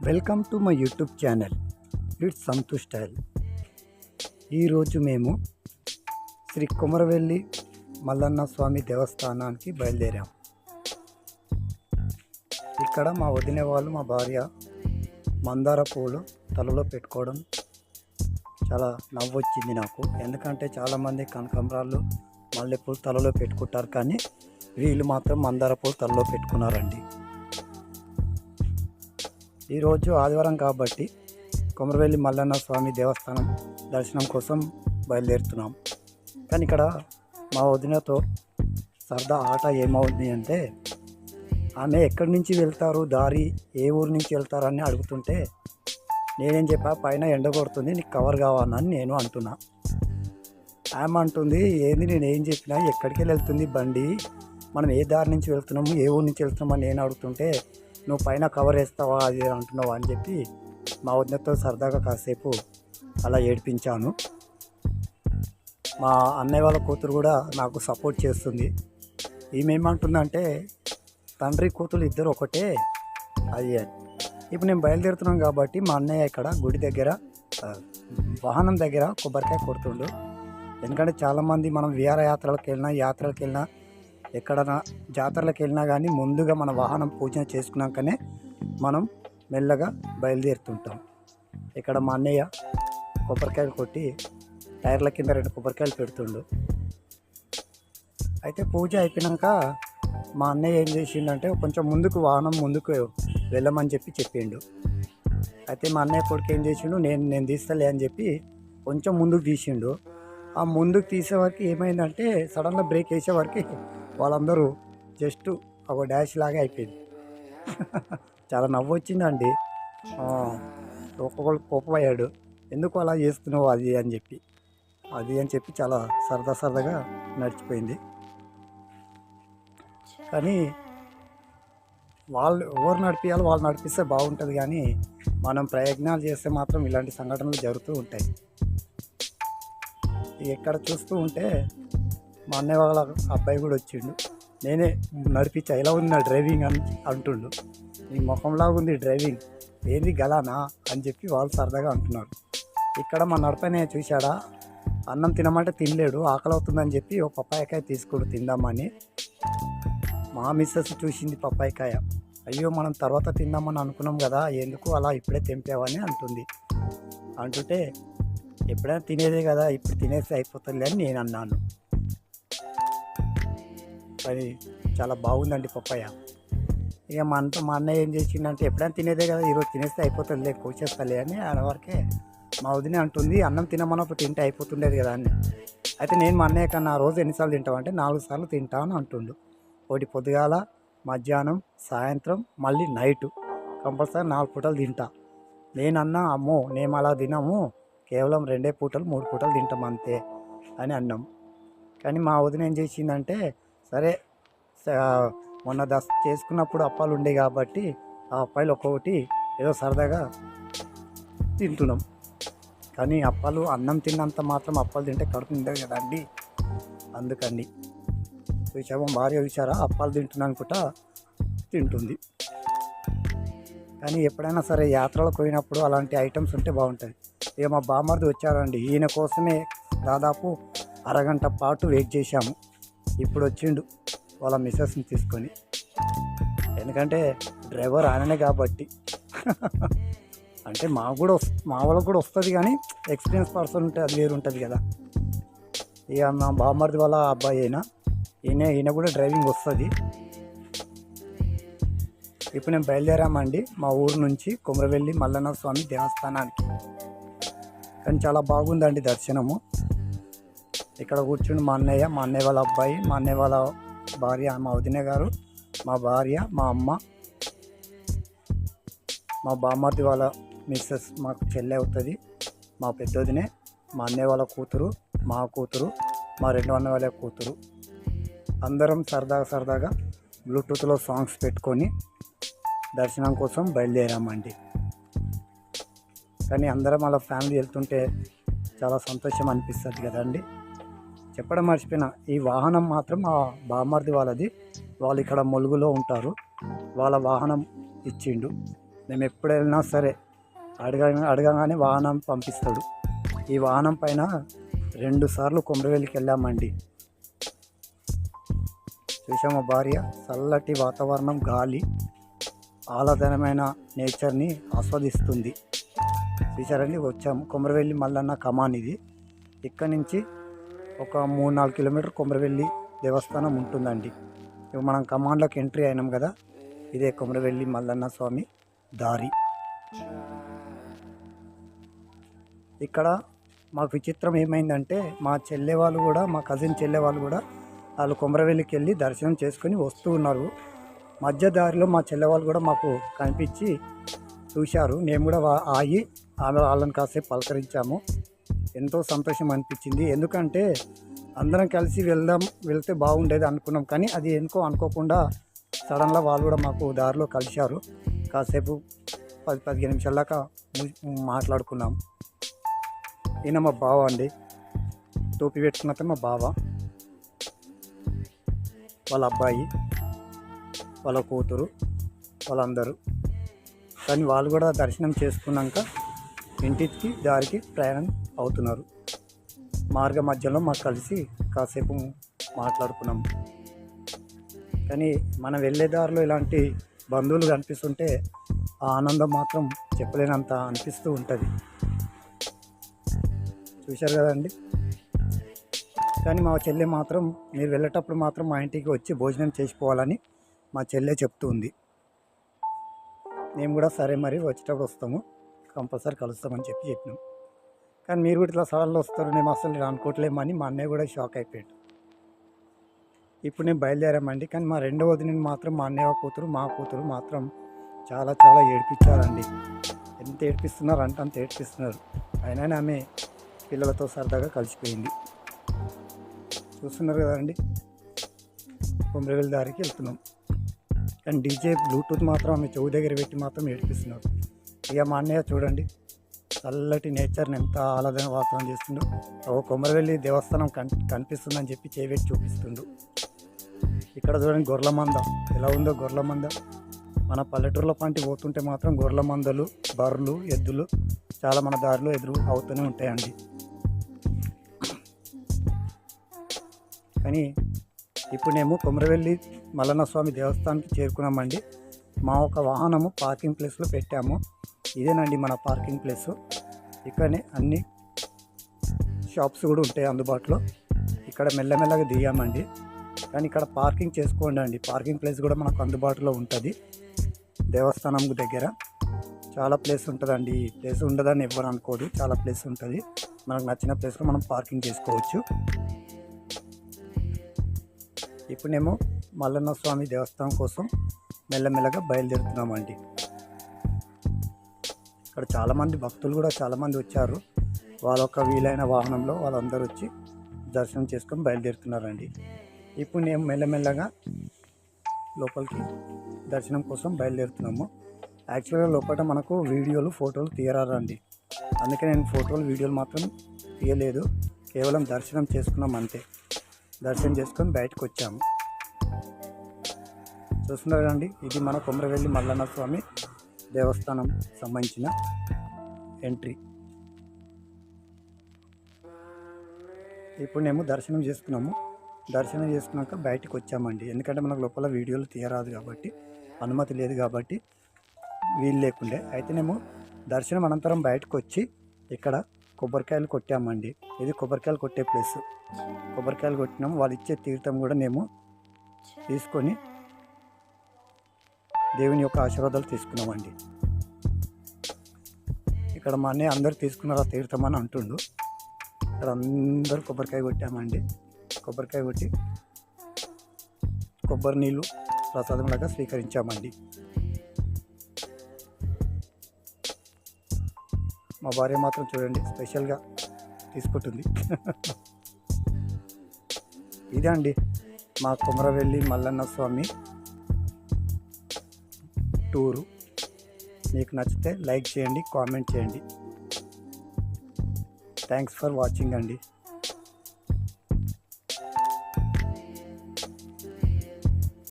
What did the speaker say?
Welcome to my YouTube channel it's Santhu style. ఈరోజు మేము శ్రీ కుమరవెల్లి మల్లన్న స్వామి దేవస్థానానికి బయలుదేరాం. ఇక్కడ మా వదిన వాళ్ళు మా భార్య మందార పూలు తలలో పెట్టుకోవడం చాలా నవ్వు వచ్చింది నాకు. ఎందుకంటే చాలామంది కనకంబరాలు మల్లెపూలు తలలో పెట్టుకుంటారు కానీ వీళ్ళు మాత్రం మందార పూలు తలలో పెట్టుకున్నారండి. ఈరోజు ఆదివారం కాబట్టి కొమరవెల్లి మల్లన్న స్వామి దేవస్థానం దర్శనం కోసం బయలుదేరుతున్నాం. కానీ ఇక్కడ మా వదినతో సరదా ఆట ఏమవుతుంది అంటే ఆమె ఎక్కడి నుంచి వెళ్తారు దారి ఏ ఊరు నుంచి వెళ్తారు అని అడుగుతుంటే నేనేం చెప్పా పైన ఎండ కొడుతుంది నీకు కవర్ కావాలని నేను అంటున్నా. ఆమె అంటుంది ఏంది నేను ఏం చెప్పినా ఎక్కడికి వెళ్ళి వెళ్తుంది బండి? మనం ఏ దారి నుంచి వెళ్తున్నాము ఏ ఊరు నుంచి వెళ్తున్నామని నేను అడుగుతుంటే నువ్వు పైన కవర్ వేస్తావా? అది అంటున్నావా? అని చెప్పి మా వదినతో సరదాగా కాసేపు అలా ఏడిపించాను. మా అన్నయ్య వాళ్ళ కూతురు కూడా నాకు సపోర్ట్ చేస్తుంది. ఈమె ఏమంటుందంటే తండ్రి కూతురు ఇద్దరు ఒకటే అది ఇప్పుడు నేను బయలుదేరుతున్నాను కాబట్టి మా అన్నయ్య ఇక్కడ గుడి దగ్గర వాహనం దగ్గర కొబ్బరికాయ కొడుతుండు. ఎందుకంటే చాలామంది మనం విహారయాత్రలకు వెళ్ళినా యాత్రలకు వెళ్ళినా ఎక్కడైనా జాతరలకు వెళ్ళినా కానీ ముందుగా మన వాహనం పూజన చేసుకున్నాకనే మనం మెల్లగా బయలుదేరుతుంటాం. ఇక్కడ మా అన్నయ్య కొబ్బరికాయలు కొట్టి టైర్ల కింద రెండు కొబ్బరికాయలు పెడుతుండు. అయితే పూజ అయిపోయినాక మా అన్నయ్య ఏం చేసిండంటే కొంచెం ముందుకు వాహనం ముందుకు వెళ్ళమని చెప్పి చెప్పిండు. అయితే మా అన్నయ్య కొడుకు ఏం చేసిండు నేను నేను తీస్తలే అని చెప్పి కొంచెం ముందుకు తీసిండు. ఆ ముందుకు తీసే వరకు ఏమైందంటే సడన్గా బ్రేక్ వేసే వరకు వాళ్ళందరూ జస్ట్ ఒక డాష్ లాగా అయిపోయింది. చాలా నవ్వు వచ్చిందండి. ఒక్కొక్కరు కోపమయ్యాడు. ఎందుకు అలా చేస్తున్నావు అది అని చెప్పి. అది అని చెప్పి చాలా సరదా సరదాగా నడిచిపోయింది. కానీ వాళ్ళు ఎవరు నడిపించాలో వాళ్ళు నడిపిస్తే బాగుంటుంది కానీ మనం ప్రయత్నాలు చేస్తే మాత్రం ఇలాంటి సంఘటనలు జరుగుతూ ఉంటాయి. ఎక్కడ చూస్తూ ఉంటే మా అన్నయ్య వాళ్ళ అబ్బాయి కూడా వచ్చిండు. నేనే నడిపించా ఎలా ఉంది నా డ్రైవింగ్? అని అంటుండు. నీ ముఖంలాగా ఉంది డ్రైవింగ్. ఏంది గలానా? అని చెప్పి వాళ్ళు సరదాగా అంటున్నారు. ఇక్కడ మా నడపనే చూశాడా? అన్నం తినమంటే తినలేడు ఆకలి అవుతుందని చెప్పి ఒక పప్పాయకాయ తీసుకుడు తిందామని మా మిస్సెస్ చూసింది పప్పాయకాయ. అయ్యో మనం తర్వాత తిందామని అనుకున్నాం కదా ఎందుకు అలా ఇప్పుడే తెంపావని అంటుంది. అంటుంటే ఎప్పుడైనా తినేదే కదా ఇప్పుడు తినేసి అయిపోతుంది అని నేను అన్నాను. అది చాలా బాగుందండి పప్పాయ. ఇక మా అంత మా అన్నయ్య ఏం చేసిందంటే ఎప్పుడైనా తినేదే కదా ఈరోజు తినేస్తే అయిపోతుందిలే కోసేస్తాలే అని వరకే మా వదినే అంటుంది అన్నం తినమన్నప్పుడు తింటే అయిపోతుండేది కదా అని. అయితే నేను మా అన్నయ్య కన్నా ఆ రోజు ఎన్నిసార్లు తింటావు అంటే నాలుగు సార్లు తింటాను అంటుండు. ఒకటి పొద్దుగాల మధ్యాహ్నం సాయంత్రం మళ్ళీ నైటు కంపల్సరీ నాలుగు పూటలు తింటా. నేనన్నా అమ్మో మేము అలా తినము కేవలం రెండే పూటలు మూడు పూటలు తింటాం అంతే అని అన్నాం. కానీ మా వదిన ఏం చేసిందంటే సరే మొన్న దస్ చేసుకున్నప్పుడు అప్పాలు ఉండే కాబట్టి ఆ అప్పాయిలు ఒక్కొక్కటి ఏదో సరదాగా తింటున్నాం. కానీ అప్పాలు అన్నం తిన్నంత మాత్రం అప్పాలు తింటే కడుపు నిండదు కదండి అందుకని చూసామో భార్య చూసారా అప్పాలు తింటున్నా అనుకుంటా తింటుంది. కానీ ఎప్పుడైనా సరే యాత్రలకు పోయినప్పుడు అలాంటి ఐటమ్స్ ఉంటే బాగుంటుంది. ఇక మా బామ్మర్ది వచ్చారండి. ఈయన కోసమే దాదాపు అరగంట పాటు వెయిట్ చేశాము. ఇప్పుడు వచ్చిండు వాళ్ళ మిస్సెస్ని తీసుకొని. ఎందుకంటే డ్రైవర్ ఆయననే కాబట్టి. అంటే మాకు కూడా వస్- మా వాళ్ళకి కూడా వస్తుంది కానీ ఎక్స్పీరియన్స్ పర్సన్ ఉంటే అది వేరు ఉంటుంది కదా. ఇక మా బామ్మర్ది వాళ్ళ అబ్బాయి అయినా ఈయన ఈయన కూడా డ్రైవింగ్ వస్తుంది. ఇప్పుడు నేను బయలుదేరామండి మా ఊరు నుంచి కుమరవెల్లి మల్లన్న స్వామి దేవస్థానానికి. కానీ చాలా బాగుందండి దర్శనము. ఇక్కడ కూర్చుని మా అన్నయ్య మా అన్నయ్య వాళ్ళ అబ్బాయి మా అన్నయ్య వాళ్ళ భార్య మా వదిన గారు మా భార్య మా అమ్మ మా బామ్మర్ది వాళ్ళ మిస్సెస్ మాకు చెల్లె అవుతుంది మా పెద్దదినే మా అన్నయ్య వాళ్ళ కూతురు మా కూతురు మా రెండు అన్న వాళ్ళ కూతురు. అందరం సరదాగా సరదాగా బ్లూటూత్లో సాంగ్స్ పెట్టుకొని దర్శనం కోసం బయలుదేరామండి. కానీ అందరం అలా ఫ్యామిలీ వెళ్తుంటే చాలా సంతోషం అనిపిస్తుంది కదండి. చెప్పడం మర్చిపోయిన ఈ వాహనం మాత్రం ఆ బామర్ది వాళ్ళది. వాళ్ళు ఇక్కడ ములుగులో ఉంటారు. వాళ్ళ వాహనం ఇచ్చిండు. మేము ఎప్పుడు వెళ్ళినా సరే అడగ అడగగానే వాహనం పంపిస్తాడు. ఈ వాహనం పైన రెండు సార్లు కొమరవెల్లికి వెళ్ళామండి. చూసామా భార్య? చల్లటి వాతావరణం గాలి ఆహ్లాదనమైన నేచర్ని ఆస్వాదిస్తుంది. చూసారండి వచ్చాము కొమరవెల్లి మల్లన్న కమాన్ ఇది. ఇక్కడి నుంచి ఒక మూడు నాలుగు కిలోమీటర్ కొమరవెల్లి దేవస్థానం ఉంటుందండి. ఇప్పుడు మనం కమాండ్లోకి ఎంట్రీ అయినాం కదా ఇదే కొమరవెల్లి మల్లన్న స్వామి దారి. ఇక్కడ మాకు విచిత్రం ఏమైందంటే మా చెల్లె వాళ్ళు కూడా మా కజిన్ చెల్లె వాళ్ళు కూడా వాళ్ళు కొమరవెల్లికి వెళ్ళి దర్శనం చేసుకొని వస్తూ ఉన్నారు. మధ్య దారిలో మా చెల్లె వాళ్ళు కూడా మాకు కనిపించి చూశారు. మేము కూడా ఆయి ఆగి ఆమె వాళ్ళని కాసేపు పలకరించాము. ఎంతో సంతోషం అనిపించింది. ఎందుకంటే అందరం కలిసి వెళ్దాం వెళ్తే బాగుండేది అనుకున్నాం. కానీ అది ఎందుకో అనుకోకుండా సడన్గా వాళ్ళు కూడా మాకు దారిలో కలిశారు. కాసేపు పది పదిహేను నిమిషాల మాట్లాడుకున్నాం. ఈయన మా బావ అండి. టోపీ పెట్టుకున్నతే మా బావ. వాళ్ళ అబ్బాయి వాళ్ళ కూతురు వాళ్ళందరూ. కానీ వాళ్ళు కూడా దర్శనం చేసుకున్నాక ఇంటికి దారికి ప్రయాణం అవుతున్నారు. మార్గ మధ్యలో మాకు కలిసి కాసేపు మాట్లాడుకున్నాం. కానీ మనం వెళ్ళే దారిలో ఇలాంటి బంధువులు కనిపిస్తుంటే ఆ ఆనందం మాత్రం చెప్పలేనంత అనిపిస్తూ ఉంటుంది. చూశారు కదండి కానీ మా చెల్లె మాత్రం మీరు వెళ్ళేటప్పుడు మాత్రం మా ఇంటికి వచ్చి భోజనం చేసిపోవాలని మా చెల్లె చెప్తూ ఉంది. మేము కూడా సరే మరి వచ్చేటప్పుడు వస్తాము. కంపల్సరీ కలుస్తామని చెప్పి చెప్పినాం. కానీ మీరు కూడా ఇట్లా సవాళ్ళు వస్తారు మేము అసలు నేను అనుకోవట్లేమని మా అన్నయ్య కూడా షాక్ అయిపోయాడు. ఇప్పుడు నేను బయలుదేరామండి. కానీ మా రెండవ వదిన మాత్రం మా అన్నయ్య కూతురు మా కూతురు మాత్రం చాలా చాలా ఏడిపించారండి. ఎంత ఏడిపిస్తున్నారు అంటే అంత ఏడిపిస్తున్నారు. అయినా ఆమె పిల్లలతో సరదాగా కలిసిపోయింది. చూస్తున్నారు కదండి? కొమరవెల్లి దారికి వెళ్తున్నాం. కానీ డీజే బ్లూటూత్ మాత్రం ఆమె చెవు దగ్గర పెట్టి మాత్రం ఏడిపిస్తున్నారు. ఇక మా అన్నయ్య చూడండి. చల్లటి నేచర్ని ఎంత ఆహ్లాదన వాతావరణం చేస్తుండో ఓ కొమరవెల్లి దేవస్థానం కన్ కనిపిస్తుందని చెప్పి చేపెట్టి చూపిస్తుండు. ఇక్కడ చూడండి గొర్రెల మంద ఎలా ఉందో గొర్రెల మంద మన పల్లెటూరులో పంటి పోతుంటే మాత్రం గొర్రెల మందలు బర్రెలు ఎద్దులు చాలా మన దారిలో ఎదురు అవుతూనే ఉంటాయండి. కానీ ఇప్పుడు మేము కొమరవెల్లి మల్లన్న స్వామి దేవస్థానానికి చేరుకున్నామండి. మా ఒక వాహనము పార్కింగ్ ప్లేస్లో పెట్టాము. ఇదేనండి మన పార్కింగ్ ప్లేస్. ఇక్కడనే అన్ని షాప్స్ కూడా ఉంటాయి అందుబాటులో. ఇక్కడ మెల్లమెల్లగా దిగామండి. కానీ ఇక్కడ పార్కింగ్ చేసుకోండి అండి. పార్కింగ్ ప్లేస్ కూడా మనకు అందుబాటులో ఉంటుంది. దేవస్థానం దగ్గర చాలా ప్లేస్ ఉంటుందండి. ఈ ప్లేస్ ఉండదని ఎవరు అనుకోడు చాలా ప్లేస్ ఉంటుంది. మనకు నచ్చిన ప్లేస్లో మనం పార్కింగ్ చేసుకోవచ్చు. ఇప్పుడేమో మల్లన్న స్వామి దేవస్థానం కోసం మెల్లమెల్లగా బయలుదేరుతున్నామండి. ఇక్కడ చాలామంది భక్తులు కూడా చాలామంది వచ్చారు. వాళ్ళ వీలైన వాహనంలో వాళ్ళందరూ వచ్చి దర్శనం చేసుకొని బయలుదేరుతున్నారండి. ఇప్పుడు నేను మెల్లమెల్లగా లోపలికి దర్శనం కోసం బయలుదేరుతున్నాము. యాక్చువల్గా లోపల మనకు వీడియోలు ఫోటోలు తీయరారండి అందుకే నేను ఫోటోలు వీడియోలు మాత్రం తీయలేదు. కేవలం దర్శనం చేసుకున్నాం అంతే. దర్శనం చేసుకొని బయటకు వచ్చాము. చూస్తున్నారండి ఇది మన కొమరవెల్లి మల్లన్న స్వామి దేవస్థానం సంబంధించిన ఎంట్రీ. ఇప్పుడు మేము దర్శనం చేసుకున్నాము. దర్శనం చేసుకున్నాక బయటకు వచ్చామండి. ఎందుకంటే మనకు లోపల వీడియోలు తీయరాదు కాబట్టి అనుమతి లేదు కాబట్టి వీలు లేకుండే. అయితేనేమో దర్శనం అనంతరం బయటకు వచ్చి ఇక్కడ కొబ్బరికాయలు కొట్టామండి. ఇది కొబ్బరికాయలు కొట్టే ప్లేస్. కొబ్బరికాయలు కొట్టినాము. వాళ్ళు ఇచ్చే తీర్థం కూడా మేము తీసుకొని దేవుని యొక్క ఆశీర్వాదాలు తీసుకున్నామండి. ఇక్కడ మా అన్నయ్య అందరు తీసుకున్నారా తీర్థమని తీర్థం అని అంటుండు. ఇక్కడ అందరూ కొబ్బరికాయ కొట్టామండి. కొబ్బరికాయ కొట్టి కొబ్బరి నీళ్ళు ప్రసాదంలాగా స్వీకరించామండి. మా భార్య మాత్రం చూడండి స్పెషల్గా తీసుకుంటుంది. ఇదే అండి మా కుమరవెల్లి మల్లన్న స్వామి టూరు. మీకు నచ్చితే లైక్ చేయండి కామెంట్ చేయండి. థ్యాంక్స్ ఫర్ వాచింగ్ అండి.